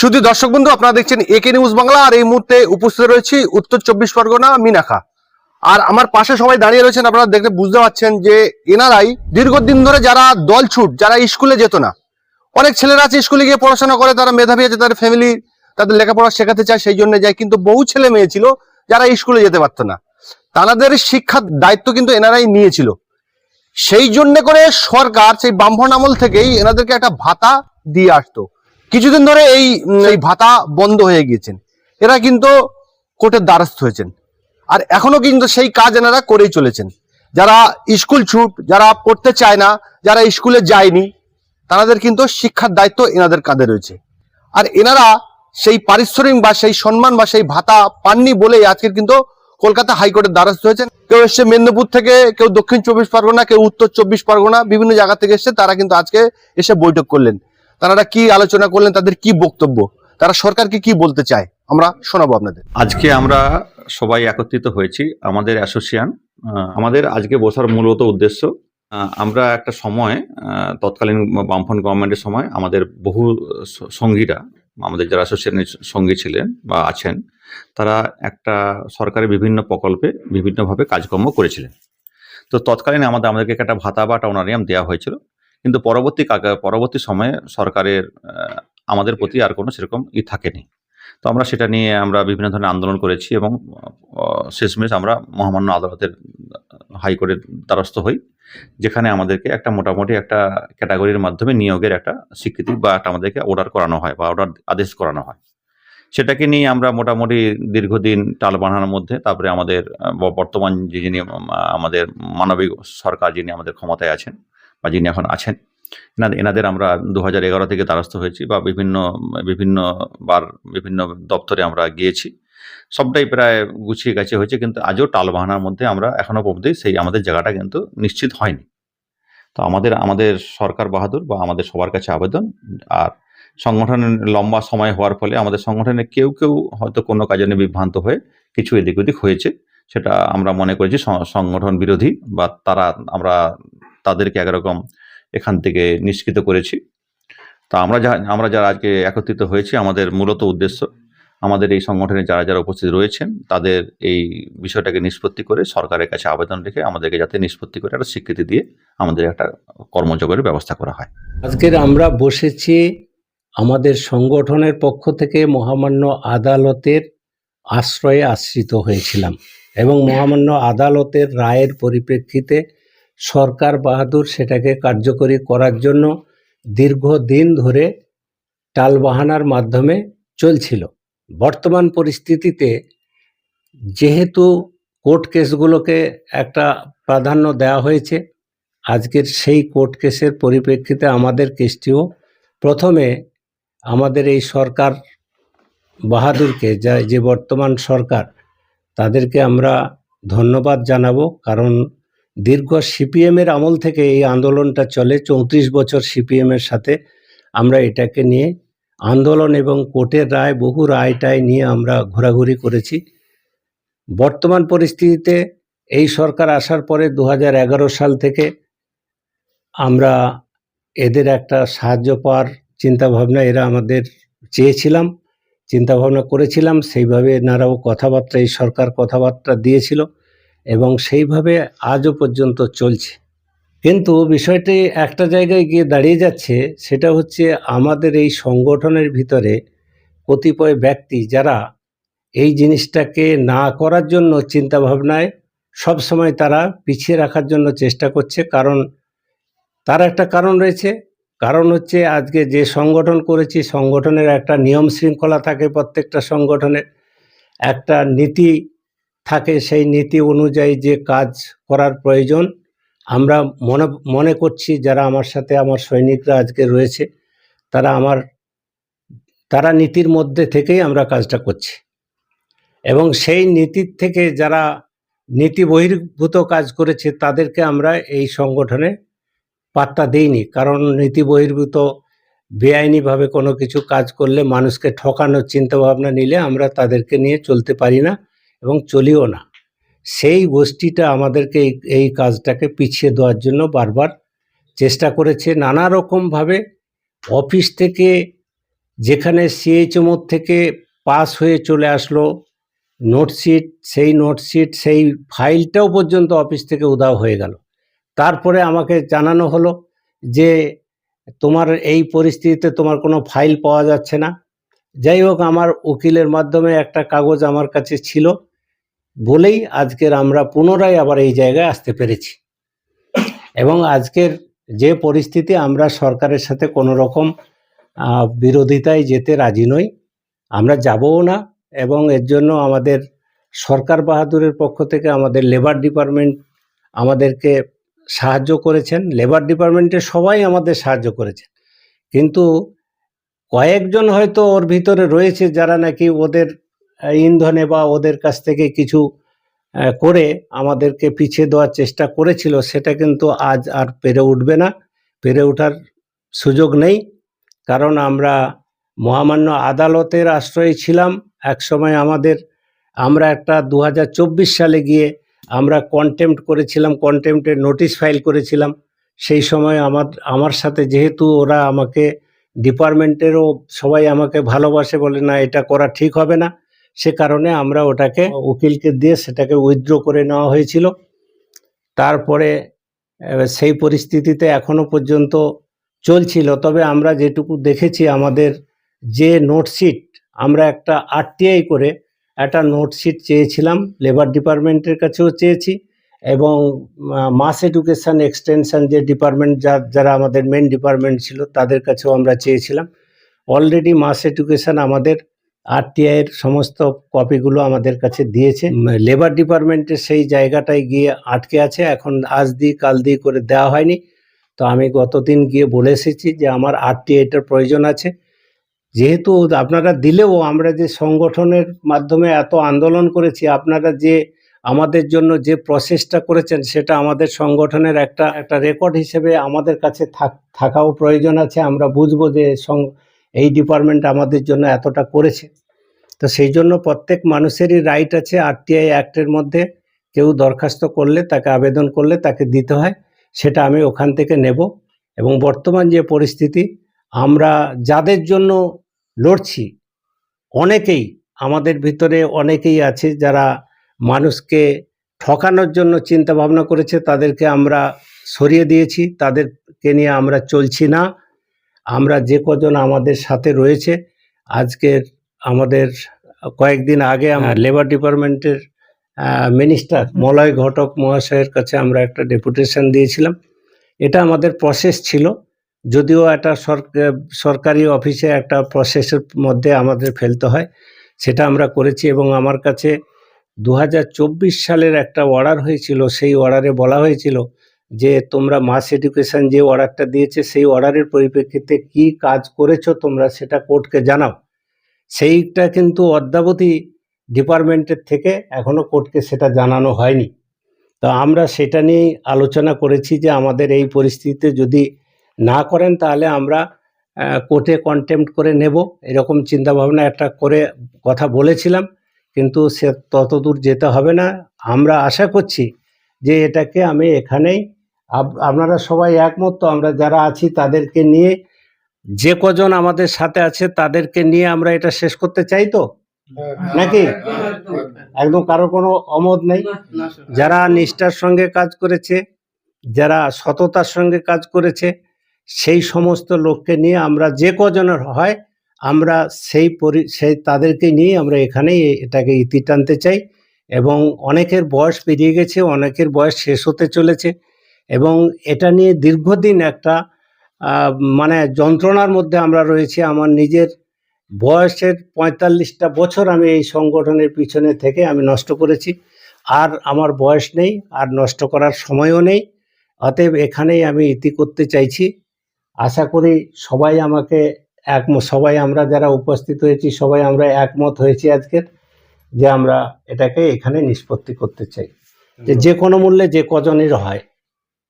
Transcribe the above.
শুধু দর্শক বন্ধু, আপনারা দেখছেন একে নিউজ বাংলা, আর এই মুহূর্তে উপস্থিত রয়েছি উত্তর চব্বিশ পরগনা মিনাখা আর আমার পাশে সবাই দাঁড়িয়ে রয়েছেন, আপনারা দেখলে বুঝতে পারছেন যে এনারাই দীর্ঘদিন ধরে যারা দল ছুট, যারা স্কুলে যেত না, অনেক ছেলেরা আছে স্কুলে গিয়ে পড়াশোনা করে, তারা মেধাবী আছে, তাদের ফ্যামিলি তাদের লেখাপড়া শেখাতে চায়, সেই জন্য যায়, কিন্তু বহু ছেলে মেয়ে ছিল যারা স্কুলে যেতে পারতো না। তাদের শিক্ষার দায়িত্ব কিন্তু এনারাই নিয়েছিল। সেই জন্য করে সরকার সেই বামফন আমল থেকেই এনাদেরকে একটা ভাতা দিয়ে আসতো। কিছুদিন ধরে এই এই ভাতা বন্ধ হয়ে গিয়েছেন। এরা কিন্তু কোর্টের দ্বারস্থ হয়েছেন। আর এখনও কিন্তু সেই কাজ এনারা করেই চলেছেন। যারা স্কুল ছুট, যারা পড়তে চায় না, যারা স্কুলে যায়নি, তাদের কিন্তু শিক্ষার দায়িত্ব এনাদের কাঁধে রয়েছে। আর এনারা সেই পারিশ্রমিক বা সেই সম্মান বা সেই ভাতা পাননি বলেই আজকের কিন্তু কলকাতা হাইকোর্টের দ্বারস্থ হয়েছেন। কেউ এসছে মেদিনীপুর থেকে, কেউ দক্ষিণ চব্বিশ পরগনা, কেউ উত্তর চব্বিশ পরগনা, বিভিন্ন জায়গা থেকে এসছে, তারা কিন্তু আজকে এসে বৈঠক করলেন। তারা কি আলোচনা করলেন, তাদের কি বক্তব্য, তারা সরকারকে কি বলতে চায়, আমরা শোনাবো আপনাদের। আজকে আমরা সবাই একত্রিত হয়েছি, আমাদের অ্যাসোসিয়েশন আমাদের আজকে বসার মূলত উদ্দেশ্য আমরা একটা সময় তৎকালীন বামফ্রন্ট গভর্নমেন্টের সময় আমাদের বহু সঙ্গীরা, আমাদের যারা অ্যাসোসিয়েশনের সঙ্গী ছিলেন বা আছেন, তারা একটা সরকারের বিভিন্ন প্রকল্পে বিভিন্নভাবে কাজকর্ম করেছিলেন। তো তৎকালীন আমাদের, আমাদেরকে একটা ভাতা বা টাউনারিয়াম দেওয়া হয়েছিল। কিন্তু পরবর্তী কাকা- পরবর্তী সময়ে সরকারের আমাদের প্রতি আর কোনো সেরকম ই থাকেনি। তো আমরা সেটা নিয়ে আমরা বিভিন্ন ধরনের আন্দোলন করেছি এবং শেষমেশ আমরা মহামান্য আদালতের হাইকোর্টের দ্বারস্থ হই যেখানে আমাদেরকে একটা মোটামুটি একটা ক্যাটাগরির মাধ্যমে নিয়োগের একটা স্বীকৃতি বা একটা আমাদেরকে অর্ডার করানো হয় বা অর্ডার আদেশ করানো হয়। সেটাকে নিয়ে আমরা মোটামুটি দীর্ঘদিন টাল বানানোর মধ্যে তারপরে আমাদের বর্তমান যে যিনি আমাদের মানবিক সরকার যিনি আমাদের ক্ষমতায় আছেন বা যিনি এখন আছেন এনাদের এনাদের আমরা দু হাজার এগারো থেকে দ্বারস্থ হয়েছি বা বিভিন্ন বিভিন্ন বার বিভিন্ন দপ্তরে আমরা গিয়েছি। সবটাই প্রায় গুছিয়ে গেছে হয়েছে, কিন্তু আজও টালবাহানার মধ্যে আমরা এখনও অবধি সেই আমাদের জায়গাটা কিন্তু নিশ্চিত হয়নি। তো আমাদের আমাদের সরকার বাহাদুর বা আমাদের সবার কাছে আবেদন, আর সংগঠনের লম্বা সময় হওয়ার ফলে আমাদের সংগঠনে কেউ কেউ হয়তো কোনো কাজে নিয়ে বিভ্রান্ত হয়ে কিছু এদিক ওদিক হয়েছে, সেটা আমরা মনে করেছি সংগঠন বিরোধী বা তারা, আমরা তাদেরকে একরকম এখান থেকে নিষ্কৃত করেছি। তা আমরা যা, আমরা যারা আজকে একত্রিত হয়েছি, আমাদের মূলত উদ্দেশ্য আমাদের এই সংগঠনে যারা যারা উপস্থিত রয়েছেন, তাদের এই বিষয়টাকে নিষ্পত্তি করে সরকারের কাছে আবেদন রেখে আমাদেরকে যাতে নিষ্পত্তি করে একটা স্বীকৃতি দিয়ে আমাদের একটা কর্মযোগের ব্যবস্থা করা হয়। আজকের আমরা বসেছি আমাদের সংগঠনের পক্ষ থেকে মহামান্য আদালতের আশ্রয়ে আশ্রিত হয়েছিলাম এবং মহামান্য আদালতের রায়ের পরিপ্রেক্ষিতে সরকার বাহাদুর সেটাকে কার্যকরী করার জন্য দীর্ঘদিন ধরে টালবাহানার মাধ্যমে চলছিল। বর্তমান পরিস্থিতিতে যেহেতু কোর্ট কেসগুলোকে একটা প্রাধান্য দেওয়া হয়েছে, আজকের সেই কোর্ট কেসের পরিপ্রেক্ষিতে আমাদের কেসটিও প্রথমে আমাদের এই সরকার বাহাদুরকে, যা যে বর্তমান সরকার, তাদেরকে আমরা ধন্যবাদ জানাব। কারণ দীর্ঘ সিপিএমের আমল থেকে এই আন্দোলনটা চলে। চৌত্রিশ বছর সিপিএমের সাথে আমরা এটাকে নিয়ে আন্দোলন এবং কোর্টের রায়, বহু রায়টায় নিয়ে আমরা ঘোরাঘুরি করেছি। বর্তমান পরিস্থিতিতে এই সরকার আসার পরে দু হাজার এগারো সাল থেকে আমরা এদের একটা সাহায্য পাওয়ার চিন্তাভাবনা, এরা আমাদের চেয়েছিলাম, চিন্তাভাবনা করেছিলাম। সেইভাবে এনারাও কথাবার্তা, এই সরকার কথাবার্তা দিয়েছিল। এবং সেইভাবে আজও পর্যন্ত চলছে। কিন্তু বিষয়টি একটা জায়গায় গিয়ে দাঁড়িয়ে যাচ্ছে, সেটা হচ্ছে আমাদের এই সংগঠনের ভিতরে কতিপয় ব্যক্তি যারা এই জিনিসটাকে না করার জন্য চিন্তা চিন্তাভাবনায় সবসময় তারা পিছিয়ে রাখার জন্য চেষ্টা করছে। কারণ তার একটা কারণ রয়েছে, কারণ হচ্ছে আজকে যে সংগঠন করেছি, সংগঠনের একটা নিয়ম শৃঙ্খলা থাকে প্রত্যেকটা সংগঠনের। একটা নীতি থাকে সেই নীতি অনুযায়ী যে কাজ করার প্রয়োজন। আমরা মনে মনে করছি যারা আমার সাথে আমার সৈনিকরা আজকে রয়েছে, তারা আমার, তারা নীতির মধ্যে থেকেই আমরা কাজটা করছি। এবং সেই নীতির থেকে যারা নীতি বহির্ভূত কাজ করেছে, তাদেরকে আমরা এই সংগঠনে পাত্তা দিইনি। কারণ নীতি বহির্ভূত, বেআইনিভাবে কোনো কিছু কাজ করলে মানুষকে ঠকানোর চিন্তাভাবনা নিলে আমরা তাদেরকে নিয়ে চলতে পারি না। এবং চলিও না। সেই গোষ্ঠীটা আমাদেরকে এই কাজটাকে পিছিয়ে দেওয়ার জন্য বারবার চেষ্টা করেছে নানা রকমভাবে। অফিস থেকে যেখানে সিএইচএমও থেকে পাস হয়ে চলে আসলো, নোটশিট, সেই নোটশিট, সেই ফাইলটাও পর্যন্ত অফিস থেকে উধাও হয়ে গেল। তারপরে আমাকে জানানো হলো যে, তোমার এই পরিস্থিতিতে তোমার কোনো ফাইল পাওয়া যাচ্ছে না। যাই হোক, আমার উকিলের মাধ্যমে একটা কাগজ আমার কাছে ছিল। বলেই আজকের আমরা পুনরায় আবার এই জায়গায় আসতে পেরেছি। এবং আজকের যে পরিস্থিতি আমরা সরকারের সাথে কোনো রকম বিরোধিতায় যেতে রাজি নই, আমরা যাবও না এবং এর জন্য আমাদের সরকার বাহাদুরের পক্ষ থেকে আমাদের লেবার ডিপার্টমেন্ট আমাদেরকে সাহায্য করেছেন। লেবার ডিপার্টমেন্টের সবাই আমাদের সাহায্য করেছেন। কিন্তু কয়েকজন হয়তো ওর ভিতরে রয়েছে যারা নাকি ওদের ইন্ধনে বা ওদের কাছ থেকে কিছু করে আমাদেরকে পিছিয়ে দেওয়ার চেষ্টা করেছিল, সেটা কিন্তু আজ আর পেরে উঠবে না। পেরে ওঠার সুযোগ নেই। কারণ আমরা মহামান্য আদালতের আশ্রয়ে ছিলাম। একসময় আমাদের, আমরা একটা দু হাজার চব্বিশ সালে গিয়ে আমরা কন্টেম্প্ট করেছিলাম কন্টেম্প্টের নোটিশ ফাইল করেছিলাম। সেই সময় আমার আমার সাথে যেহেতু ওরা আমাকে ডিপার্টমেন্টেরও সবাই আমাকে ভালোবাসে বলে, না, এটা করা ঠিক হবে না। সে কারণে আমরা ওটাকে উকিলকে দিয়ে সেটাকে উইথড্র করে নেওয়া হয়েছিল। তারপরে সেই পরিস্থিতিতে এখনও পর্যন্ত চলছিল। তবে আমরা যেটুকু দেখেছি আমাদের যে নোটশিট আমরা একটা আরটিআই করে একটা নোটশিট চেয়েছিলাম লেবার ডিপার্টমেন্টের কাছেও চেয়েছি এবং মাস এডুকেশন এক্সটেনশান যে ডিপার্টমেন্ট যারা আমাদের মেন ডিপার্টমেন্ট ছিল, তাদের কাছেও আমরা চেয়েছিলাম। অলরেডি মাস এডুকেশান আমাদের আরটিআইয়ের সমস্ত কপিগুলো আমাদের কাছে দিয়েছে। লেবার ডিপার্টমেন্টের সেই জায়গাটায় গিয়ে আটকে আছে। এখন আজ দিই কাল দিই করে দেওয়া হয়নি। তো আমি গতদিন গিয়ে বলে এসেছি যে আমার আরটিআইটার প্রয়োজন আছে। যেহেতু আপনারা দিলেও আমরা যে সংগঠনের মাধ্যমে এত আন্দোলন করেছি, আপনারা যে আমাদের জন্য যে প্রসেসটা করেছেন, সেটা আমাদের সংগঠনের একটা একটা রেকর্ড হিসেবে আমাদের কাছে থাক- থাকাও প্রয়োজন আছে। আমরা বুঝব যে এই ডিপার্টমেন্ট আমাদের জন্য এতটা করেছে। তো সেই জন্য প্রত্যেক মানুষেরই রাইট আছে আরটিআই অ্যাক্টের মধ্যে কেউ দরখাস্ত করলে, তাকে আবেদন করলে তাকে দিতে হয়, সেটা আমি ওখান থেকে নেব। এবং বর্তমান যে পরিস্থিতি, আমরা যাদের জন্য লড়ছি, অনেকেই, আমাদের ভিতরে অনেকেই আছে যারা মানুষকে ঠকানোর জন্য চিন্তা ভাবনা করেছে, তাদেরকে আমরা সরিয়ে দিয়েছি, তাদেরকে নিয়ে আমরা চলছি না। আমরা যে কজন আমাদের সাথে রয়েছে আজকের আমাদের কয়েকদিন আগে আমার লেবার ডিপার্টমেন্টের মিনিস্টার মলয় ঘটক মহাশয়ের কাছে আমরা একটা ডেপুটেশন দিয়েছিলাম। এটা আমাদের প্রসেস ছিল যদিও একটা সরক- সরকারি অফিসে একটা প্রসেসের মধ্যে আমাদের ফেলতে হয় সেটা আমরা করেছি এবং আমার কাছে দু হাজার চব্বিশ সালের একটা অর্ডার হয়েছিল সেই অর্ডারে বলা হয়েছিল যে তোমরা মাস এডুকেশন যে অর্ডারটা দিয়েছে, সেই অর্ডারের পরিপ্রেক্ষিতে কি কাজ করেছ তোমরা সেটা কোর্টকে জানাও। সেইটা কিন্তু অদ্যাবধি ডিপার্টমেন্টের থেকে এখনও কোর্টকে সেটা জানানো হয়নি। তো আমরা সেটা নিয়েই আলোচনা করেছি যে আমাদের এই পরিস্থিতিতে যদি না করেন তাহলে আমরা কোর্টে কন্টেম্প্ট করে নেব। এরকম চিন্তাভাবনা একটা করে কথা বলেছিলাম, কিন্তু সে ততদূর যেতে হবে না। আমরা আশা করছি যে এটাকে আমি এখানেই আপনারা সবাই একমত, তো আমরা যারা আছি তাদেরকে নিয়ে, যে কজন আমাদের সাথে আছে তাদেরকে নিয়ে আমরা এটা শেষ করতে চাই তো? নাকি? একদম কারও কোনো অমত নেই? যারা নিষ্ঠার সঙ্গে কাজ করেছে, যারা সততার সঙ্গে কাজ করেছে, সেই সমস্ত লোককে নিয়ে আমরা যে কজনের হয়, আমরা সেই পরি সেই তাদেরকে নিয়ে আমরা এখানেই এটাকে ইতি টানতে চাই। এবং অনেকের বয়স পেরিয়ে গেছে, অনেকের বয়স শেষ হতে চলেছে। এবং এটা নিয়ে দীর্ঘদিন একটা মানে যন্ত্রণার মধ্যে আমরা রয়েছি। আমার নিজের বয়সের পঁয়তাল্লিশটা বছর আমি এই সংগঠনের পিছনে থেকে আমি নষ্ট করেছি। আর আমার বয়স নেই আর নষ্ট করার সময়ও নেই। অতএব এখানেই আমি ইতি করতে চাইছি। আশা করি সবাই আমাকে একমত সবাই আমরা যারা উপস্থিত হয়েছি সবাই আমরা একমত হয়েছি আজকের যে আমরা এটাকে এখানে নিষ্পত্তি করতে চাই। যে যে কোনো মূল্যে যে কজনের হয়।